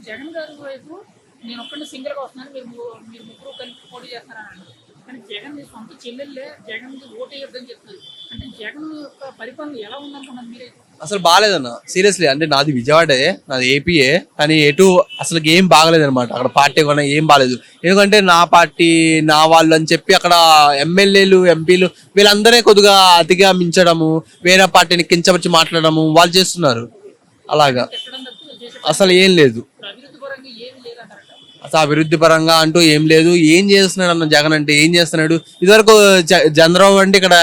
ఇప్పుడు జగన్ గారి వైపు నేను ఒక్కడిని సింగిల్గా వస్తున్నాను మీరు మీరు ముగ్గురు కలిపి పోటీ చేస్తారని అన్నారు కానీ జగన్ సొంత చెల్లెళ్ళే జగన్ ఓటు వేయొద్దని చెప్తారు అంటే జగన్ యొక్క పరిపాలన ఎలా ఉందనుకున్నారు మీరే? అసలు బాగాలేదన్న సీరియస్లీ అంటే నాది విజయవాడే నాది ఏపీఏ కానీ ఎటు అసలు ఏం బాగలేదు అనమాట అక్కడ పార్టీ కూడా ఏం బాగాలేదు. ఎందుకంటే నా పార్టీ నా వాళ్ళు అని చెప్పి అక్కడ ఎమ్మెల్యేలు ఎంపీలు వీళ్ళందరే కొద్దిగా అతిగా మించడము వేరే పార్టీని కించపరిచి మాట్లాడడము వాళ్ళు చేస్తున్నారు. అలాగా. అసలు ఏం లేదు ఇప్పుడు అభివృద్ధి పరంగా ఏమి లేదంటారట అసలు అభివృద్ధి పరంగా అంటూ ఏం లేదు. ఏం చేస్తున్నాడు అన్న జగన్ అంటే ఏం చేస్తున్నాడు? ఇదివరకు చంద్రబాబు అంటే ఇక్కడ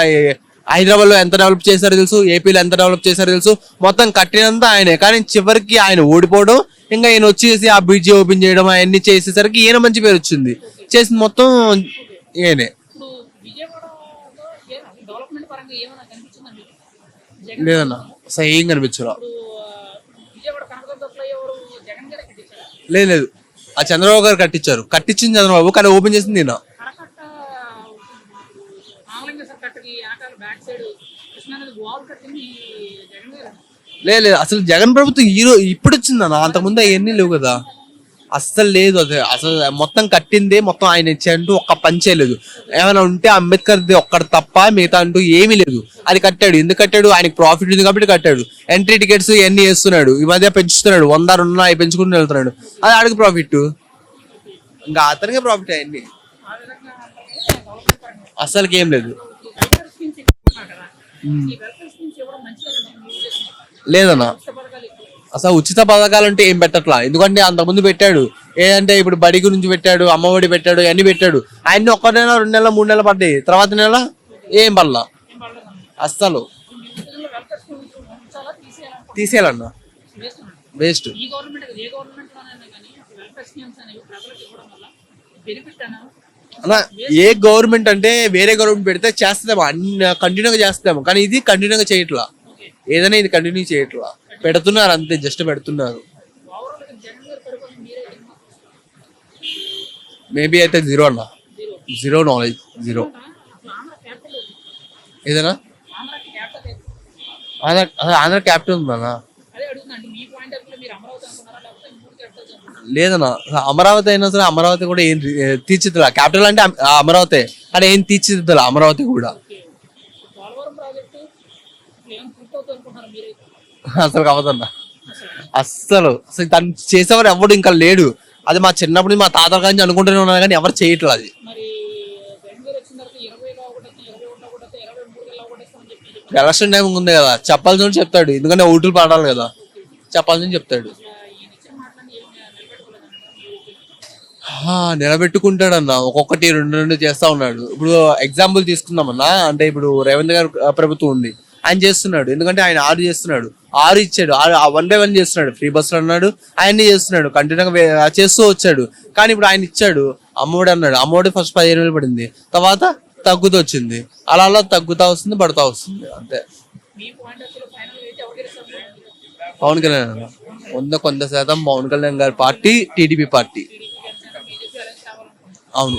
హైదరాబాద్లో ఎంత డెవలప్ చేశారో తెలుసు ఏపీలో ఎంత డెవలప్ చేశారో తెలుసు. మొత్తం కట్టినంత ఆయనే. కానీ చివరికి ఆయన ఓడిపోవడం ఇంకా ఈయన వచ్చేసి ఆ బ్రిడ్జి ఓపెన్ చేయడం అవన్నీ చేసేసరికి ఈయన మంచి పేరు వచ్చింది. చేసింది మొత్తం ఈయనే. లేదన్న అసలు ఏం కనిపించరా లేదు. ఆ చంద్రబాబు గారు కట్టించారు. కట్టించింది చంద్రబాబు కానీ ఓపెన్ చేసింది గారు. లేదు అసలు జగన్ ప్రభుత్వం ఈ రో- ఇప్పుడు వచ్చిందన్న అంతకుముందు అవన్నీ లేవు కదా. అస్సలు లేదు అది. అసలు మొత్తం కట్టిందే మొత్తం ఆయన ఇచ్చాయంటూ ఒక్క పని చేయలేదు ఏమైనా ఉంటే అంబేద్కర్ది ఒక్కటి తప్ప మిగతా అంటూ ఏమీ లేదు. అది కట్టాడు. ఎందుకు కట్టాడు? ఆయనకి ప్రాఫిట్ ఉంది కాబట్టి కట్టాడు. ఎంట్రీ టికెట్స్ ఇవన్నీ వేస్తున్నాడు. ఈ మధ్య పెంచుతున్నాడు. వంద రెండు అవి పెంచుకుంటూ వెళ్తున్నాడు. అది ఆడికి ప్రాఫిట్ ఇంకా అతనికే ప్రాఫిట్ అవన్నీ అస్సలకి ఏం లేదు. లేదన్నా. అసలు ఉచిత పథకాలు అంటే ఏం పెట్టట్లా? ఎందుకంటే అంతకుముందు పెట్టాడు. ఏంటంటే ఇప్పుడు బడి గురించి పెట్టాడు అమ్మఒడి పెట్టాడు అన్ని పెట్టాడు. ఆయన్ని ఒక్క నెల రెండు నెలలు మూడు నెలలు పడ్డాయి. తర్వాత నెల ఏం పడలా? అస్సలు. తీసేయాలన్నా. వేస్ట్. అన్న అలా ఏ గవర్నమెంట్ అంటే వేరే గవర్నమెంట్ పెడితే చేస్తాము? అన్ని కంటిన్యూగా చేస్తాము. కానీ ఇది కంటిన్యూగా చేయట్లా. ఏదైనా ఇది కంటిన్యూ చేయట్లా. పెడుతున్నారు అంతే జస్ట్ పెడుతున్నారు. మేబీ అయితే జీరో అన్న. జీరో నాలెడ్జ్ జీరో అసలు ఆంధ్ర ఏదైనా? ఆంధ్ర క్యాపిటల్ ఆంధ్ర క్యాపిటల్ ఉందన్నా లేదన్నా అమరావతి అయినా సరే అమరావతి కూడా ఏం తీర్చిదిలా క్యాపిటల్ అంటే అమరావతి. కానీ ఏం తీర్చిదిద్దాల అమరావతి కూడా? అసలు అవదన్నా అస్సలు. అసలు తను చేసేవారు ఎవడు ఇంకా లేడు. అది మా చిన్నప్పుడు మా తాత కానీ అనుకుంటూనే ఉన్నారు కానీ ఎవరు చేయట్లేదు అది. గారు. ఎలక్షన్ టైం ఉంది కదా. చెప్పాల్సిన చెప్తాడు. ఎందుకంటే ఓట్లు పడాలి కదా. చెప్పాల్సిన చెప్తాడు. నిలబెట్టుకుంటాడన్న. ఒక్కొక్కటి రెండు రెండు చేస్తా ఉన్నాడు. ఇప్పుడు ఎగ్జాంపుల్ తీసుకుందామన్నా. అంటే ఇప్పుడు రేవంత్ గారు ప్రభుత్వం ఉంది. ఆయన చేస్తున్నాడు. ఎందుకంటే ఆయన ఆరు చేస్తున్నాడు. ఆరు ఇచ్చాడు. ఆరు వన్ బై వన్ చేస్తున్నాడు. ఫ్రీ బస్సులు అన్నాడు. ఆయన్ని చేస్తున్నాడు. కంటిన్యూగా చేస్తూ వచ్చాడు. కానీ ఇప్పుడు ఆయన ఇచ్చాడు. అమ్మఒడి అన్నాడు. అమ్మఒడి ఫస్ట్ పదిహేను వేలు పడింది. తర్వాత తగ్గుతూ వచ్చింది. అలా అలా తగ్గుతా వస్తుంది పడుతూ వస్తుంది. అంతే. పవన్ కళ్యాణ్ అన్న. వంద కొంత శాతం పవన్ కళ్యాణ్ గారి పార్టీ టీడీపీ పార్టీ. అవును.